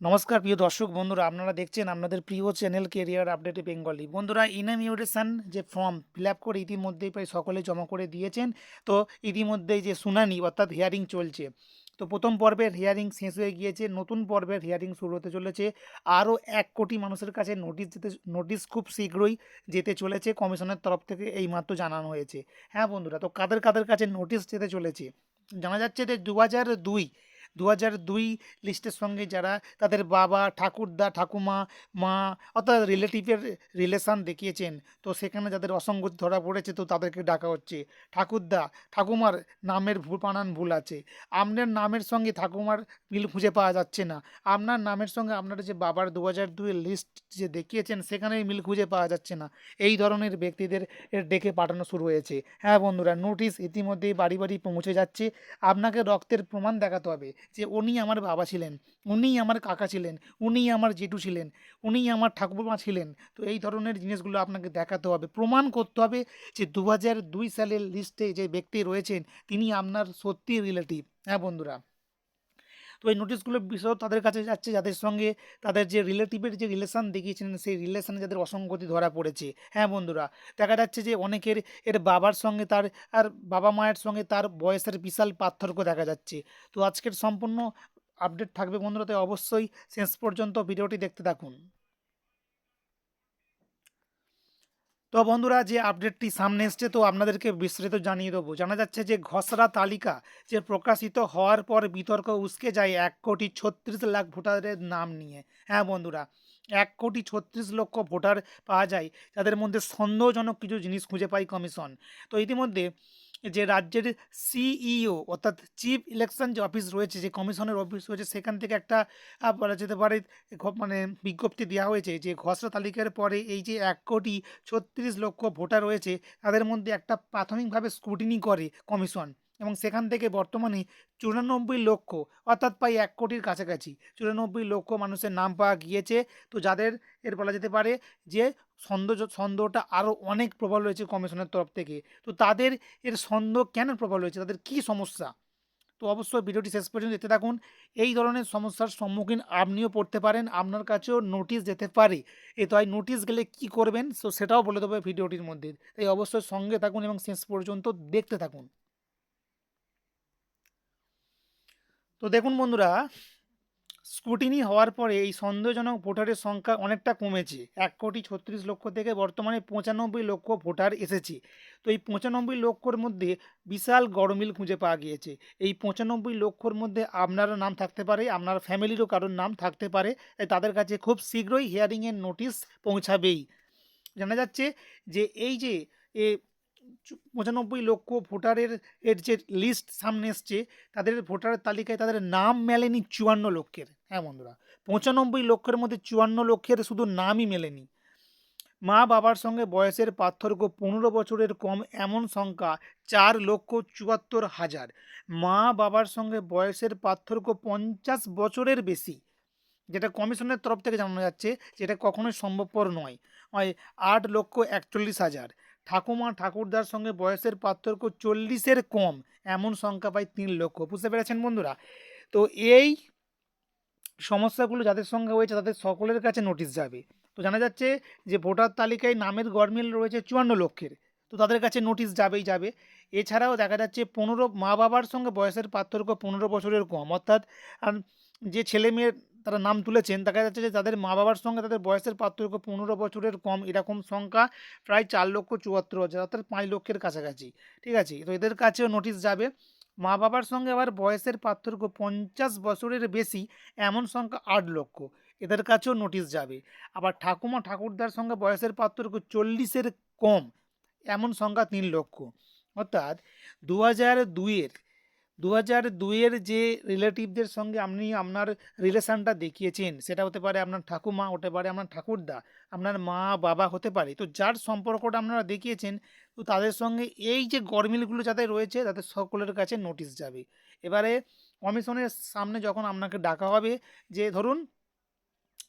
নমস্কার, প্রিয় দর্শক বন্ধুরা, আপনারা দেখছেন আপনাদের প্রিয় চ্যানেল কেরিয়ার আপডেটে বেঙ্গলি বন্ধুরা ইনামিউরেশন যে ফর্ম ফিল আপ করে ইতিমধ্যেই প্রায় সকলে জমা করে দিয়েছেন, তো ইতিমধ্যেই যে শুনানি, অর্থাৎ হিয়ারিং চলছে। তো প্রথম পর্বের হিয়ারিং শেষ হয়ে গিয়েছে, নতুন পর্বের হিয়ারিং শুরু হতে চলেছে। আরও এক কোটি মানুষের কাছে নোটিশ যেতে নোটিশ খুব শীঘ্রই যেতে চলেছে, কমিশনের তরফ থেকে এইমাত্র জানানো হয়েছে। হ্যাঁ বন্ধুরা, তো কাদের কাদের কাছে নোটিশ যেতে চলেছে? জানা যাচ্ছে যে দু হাজার দুই দু দুই লিস্টের সঙ্গে যারা তাদের বাবা, ঠাকুরদা, ঠাকুমা, মা অর্থাৎ রিলেটিভের রিলেশান দেখিয়েছেন। তো সেখানে যাদের অসঙ্গতি ধরা পড়েছে তো তাদেরকে ডাকা হচ্ছে। ঠাকুরদা, ঠাকুমার নামের ভুল বানান ভুল আছে। আপনার নামের সঙ্গে ঠাকুমার মিল খুঁজে পাওয়া যাচ্ছে না। আপনার নামের সঙ্গে আপনার যে বাবার দু হাজার দুইয়ের লিস্ট যে দেখিয়েছেন সেখানে মিল খুঁজে পাওয়া যাচ্ছে না। এই ধরনের ব্যক্তিদের ডেকে পাঠানো শুরু হয়েছে। হ্যাঁ বন্ধুরা নোটিশ ইতিমধ্যেই বাড়ি বাড়ি পৌঁছে যাচ্ছে। আপনাকে রক্তের প্রমাণ দেখাতে হবে। যে উনি আমার বাবা ছিলেন, উনিই আমার কাকা ছিলেন, উনিই আমার জেঠু ছিলেন, উনিই আমার ঠাকুরমা ছিলেন। তো এই ধরনের জিনিসগুলো আপনাকে দেখাতে হবে, প্রমাণ করতে হবে যে দু হাজার দুই সালের লিস্টে যে ব্যক্তি রয়েছেন, তিনি আপনার সত্যি রিলেটিভ হ্যাঁ বন্ধুরা? তো এই নোটিশগুলো বিষয় তাদের কাছে যাচ্ছে, যাদের সঙ্গে তাদের যে রিলেটিভের যে রিলেশান দেখিয়েছিলেন, সেই রিলেশানে যাদের অসঙ্গতি ধরা পড়েছে। হ্যাঁ বন্ধুরা, দেখা যাচ্ছে যে অনেকের এর বাবার সঙ্গে তার আর বাবা মায়ের সঙ্গে তার বয়সের বিশাল পার্থক্য দেখা যাচ্ছে। তো আজকের সম্পূর্ণ আপডেট থাকবে বন্ধুরা, তাই অবশ্যই শেষ পর্যন্ত ভিডিওটি দেখতে থাকুন। তো বন্ধুরা, যে আপডেটটি সামনে এসছে, তো আপনাদেরকে বিস্তারিত জানিয়ে দেবো। জানা যাচ্ছে যে ঘসরা তালিকা যে প্রকাশিত হওয়ার পর বিতর্ক উসকে যায় এক কোটি ছত্রিশ লাখ ভোটারের নাম নিয়ে। হ্যাঁ বন্ধুরা, এক কোটি ছত্রিশ লক্ষ ভোটার পাওয়া যায়, যাদের মধ্যে সন্দেহজনক কিছু জিনিস খুঁজে পায় কমিশন। তো ইতিমধ্যে যে রাজ্যের সিইও অর্থাৎ চিফ ইলেকশন যে অফিস রয়েছে, যে কমিশনের অফিস রয়েছে, সেখান থেকে একটা বলা যেতে পারে মানে বিজ্ঞপ্তি দেওয়া হয়েছে যে খসড়া তালিকার পরে এই যে এক কোটি ছত্রিশ লক্ষ ভোটার রয়েছে, তাদের মধ্যে একটা প্রাথমিকভাবে স্ক্রুটিনি করে কমিশন এবং সেখান থেকে বর্তমানে চুরানব্বই লক্ষ, অর্থাৎ প্রায় এক কোটির কাছাকাছি, চুরানব্বই লক্ষ মানুষের নাম পাওয়া গিয়েছে। তো যাদের এর বলা যেতে পারে যে সন্দেহ সন্দেহটা আরও অনেক প্রবল রয়েছে কমিশনের তরফ থেকে। তো তাদের এর সন্দেহ কেন প্রবল রয়েছে? তাদের কী সমস্যা? তো অবশ্যই ভিডিওটি শেষ পর্যন্ত দেখতে থাকুন। এই ধরনের সমস্যার সম্মুখীন আপনিও পড়তে পারেন, আপনার কাছেও নোটিশ যেতে পারে। এ তো নোটিশ গেলে কি করবেন? তো সেটাও বলে দেবো ভিডিওটির মধ্যে। তাই অবশ্যই সঙ্গে থাকুন এবং শেষ পর্যন্ত দেখতে থাকুন। তো দেখুন বন্ধুরা স্ক্রুটিনি হওয়ার পরে এই সন্দেহজনক ভোটারের সংখ্যা অনেকটা কমেছে। এক কোটি ছত্রিশ লক্ষ থেকে বর্তমানে পঁচানব্বই লক্ষ ভোটার এসেছে। তো এই পঁচানব্বই লক্ষর মধ্যে বিশাল গরমিল খুঁজে পাওয়া গিয়েছে। এই পঁচানব্বই লক্ষর মধ্যে আপনারও নাম থাকতে পারে, আপনার ফ্যামিলিরও কারোর নাম থাকতে পারে তাদের কাছে খুব শীঘ্রই হিয়ারিংয়ের নোটিশ পৌঁছাবেই। জানা যাচ্ছে যে এই যে, এ পঁচানব্বই লক্ষ ভোটারের এর যে লিস্ট সামনে এসছে, তাদের ভোটারের তালিকায় তাদের নাম মেলেনি চুয়ান্ন লক্ষের। হ্যাঁ বন্ধুরা, পঁচানব্বই লক্ষের মধ্যে চুয়ান্ন লক্ষের শুধু নামই মেলেনি। মা বাবার সঙ্গে বয়সের পার্থক্য পনেরো বছরের কম এমন সংখ্যা চার লক্ষ চুয়াত্তর হাজার। মা বাবার সঙ্গে বয়সের পার্থক্য পঞ্চাশ বছরের বেশি, যেটা কমিশনের তরফ থেকে জানানো যাচ্ছে যেটা কখনোই সম্ভবপর নয়। আট লক্ষ একচল্লিশ হাজার। ঠাকুমা ঠাকুরদার সঙ্গে বয়সের পার্থক্য চল্লিশের কম, এমন সংখ্যা পায় তিন লক্ষ। বুঝতে পেরেছেন বন্ধুরা? তো এই সমস্যাগুলো যাদের সঙ্গে হয়েছে তাদের সকলের কাছে নোটিশ যাবে। তো জানা যাচ্ছে যে ভোটার তালিকায় নামের গরমিল রয়েছে চুয়ান্ন লক্ষের। তো তাদের কাছে নোটিশ যাবেই যাবে। এছাড়াও দেখা যাচ্ছে পনেরো মা বাবার সঙ্গে বয়সের পার্থক্য পনেরো বছরের কম। অর্থাৎ যে ছেলে মেয়ের তারা নাম তুলেছেন। দেখা যাচ্ছে যে তাদের মা বাবার সঙ্গে তাদের বয়সের পার্থক্য পনেরো বছরের কম, এরকম সংখ্যা প্রায় চার লক্ষ চুয়াত্তর হাজার, অর্থাৎ পাঁচ লক্ষের কাছাকাছি। ঠিক আছে? তো এদের কাছেও নোটিশ যাবে। মা বাবার সঙ্গে আবার বয়সের পার্থক্য পঞ্চাশ বছরের বেশি, এমন সংখ্যা আট লক্ষ। এদের কাছেও নোটিশ যাবে। আবার ঠাকুমা ঠাকুরদার সঙ্গে বয়সের পার্থক্য চল্লিশের কম, এমন সংখ্যা তিন লক্ষ। অর্থাৎ দু হাজার দুইয়ের দু হাজার দুইয়ের যে রিলেটিভদের সঙ্গে আপনি আপনার রিলেশানটা দেখিয়েছেন, সেটা হতে পারে আপনার ঠাকুমা, হতে পারে আপনার ঠাকুরদা, আপনার মা, বাবা হতে পারে। তো যার সম্পর্কটা আপনারা দেখিয়েছেন, তো তাদের সঙ্গে এই যে গরমিলগুলো যাদের রয়েছে, তাদের সকলের কাছে নোটিশ যাবে। এবারে কমিশনের সামনে যখন আপনাকে ডাকা হবে, যে ধরুন,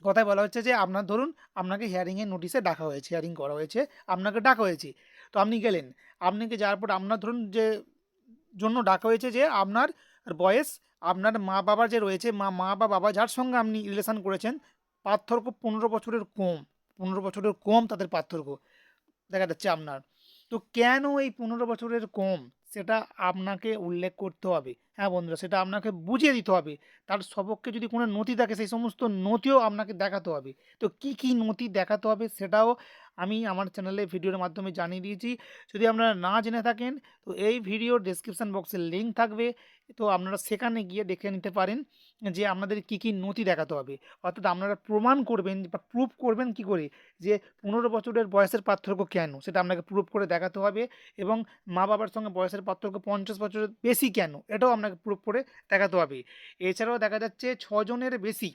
কথায় বলা হচ্ছে যে আপনার ধরুন, আপনাকে হিয়ারিংয়ের নোটিশে ডাকা হয়েছে হিয়ারিং করা হয়েছে, আপনাকে ডাকা হয়েছে। তো আপনি গেলেন আপনি কি যাওয়ার পর আপনার ধরুন যে জন্য ডাকা হয়েছে যে আপনার বয়স, আপনার মা বাবা যে রয়েছে, মা মা বা বাবা যার সঙ্গে আপনি রিলেশান করেছেন, পার্থক্য পনেরো বছরের কম, পনেরো বছরের কম তাদের পার্থক্য দেখা যাচ্ছে আপনার। তো কেন এই পনেরো বছরের কম? সেটা আপনাকে উল্লেখ করতে হবে। হ্যাঁ বন্ধুরা, সেটা আপনাকে বুঝিয়ে দিতে হবে। তার সপক্ষে যদি কোনো নথি থাকে, সেই সমস্ত নথিও আপনাকে দেখাতে হবে। তো কি কি নথি দেখাতে হবে সেটাও আমি আমার চ্যানেলে ভিডিওর মাধ্যমে জানিয়ে দিয়েছি। যদি আপনারা না জেনে থাকেন, তো এই ভিডিও ডেসক্রিপশান বক্সে লিঙ্ক থাকবে। তো আপনারা সেখানে গিয়ে দেখে নিতে পারেন যে আপনাদের কী কী নথি দেখাতে হবে। অর্থাৎ আপনারা প্রমাণ করবেন বা প্রুফ করবেন কি করে? যে পনেরো বছরের বয়সের পার্থক্য কেন? সেটা আপনাকে প্রুফ করে দেখাতে হবে এবং মা বাবার সঙ্গে বয়সের পার্থক্য পঞ্চাশ বছরের বেশি কেন? এটাও আপনাকে প্রুফ করে দেখাতে হবে। এছাড়াও দেখা যাচ্ছে ছজনের বেশি।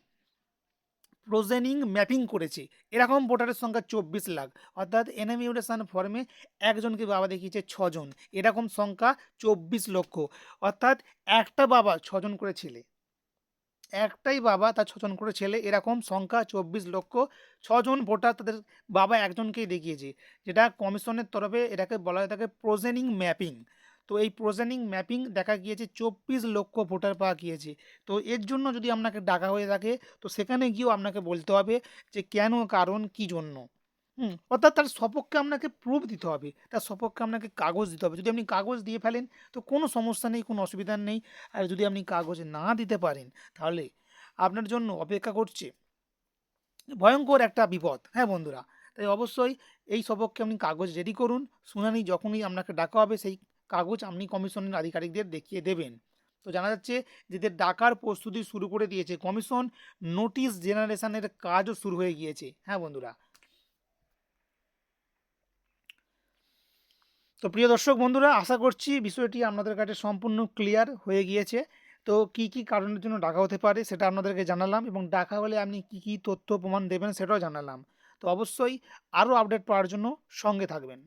প্রোজেনিং ম্যাপিং করেছে। এরকম ভোটারের সংখ্যা চব্বিশ লাখ। অর্থাৎ এনএমিউরেশন ফর্মে একজনকে বাবা দেখিয়েছে ছজন। এরকম সংখ্যা চব্বিশ লক্ষ। অর্থাৎ একটা বাবা ছজন করে ছেলে। একটাই বাবা তার ছজন করে ছেলে। এরকম সংখ্যা চব্বিশ লক্ষ। ছজন ভোটার তাদের বাবা একজনকেই দেখিয়েছে। যেটা কমিশনের তরফে এটাকে বলা হয় থাকে প্রোজেনিং ম্যাপিং। তো এই প্রোজেনিং ম্যাপিং দেখা গিয়েছে, চব্বিশ লক্ষ ভোটার পাওয়া গিয়েছে। তো এর জন্য যদি আপনাকে ডাকা হয়ে থাকে, তো সেখানে গিয়েও আপনাকে বলতে হবে যে কেন, কারণ, কি জন্য। হুম, অর্থাৎ তার সপক্ষে আপনাকে প্রুফ দিতে হবে। তার সপক্ষে আপনাকে কাগজ দিতে হবে। যদি আপনি কাগজ দিয়ে ফেলেন, তো কোনো সমস্যা নেই, কোনো অসুবিধা নেই। আর যদি আপনি কাগজ না দিতে পারেন, তাহলে আপনার জন্য অপেক্ষা করছে ভয়ঙ্কর একটা বিপদ। হ্যাঁ বন্ধুরা? তাই অবশ্যই এই সপক্ষে আপনি কাগজ রেডি করুন। শুনানি যখনই আপনাকে ডাকা হবে, সেই কাগজ আপনি কমিশনের আধিকারিকদের দেখিয়ে দেবেন। তো জানা যাচ্ছে যেদের ডাকার প্রস্তুতি শুরু করে দিয়েছে, কমিশন নোটিশ জেনারেশনের কাজও শুরু হয়ে গিয়েছে। হ্যাঁ বন্ধুরা। তো প্রিয় দর্শক বন্ধুরা, আশা করছি বিষয়টি আপনাদের কাছে সম্পূর্ণ ক্লিয়ার হয়ে গিয়েছে। তো কি কি কারণের জন্য ডাকা হতে পারে সেটা আপনাদেরকে জানালাম এবং ডাকা হলে আপনি কি কি তথ্য প্রমাণ দেবেন সেটাও জানালাম। তো অবশ্যই আরও আপডেট পাওয়ার জন্য সঙ্গে থাকবেন।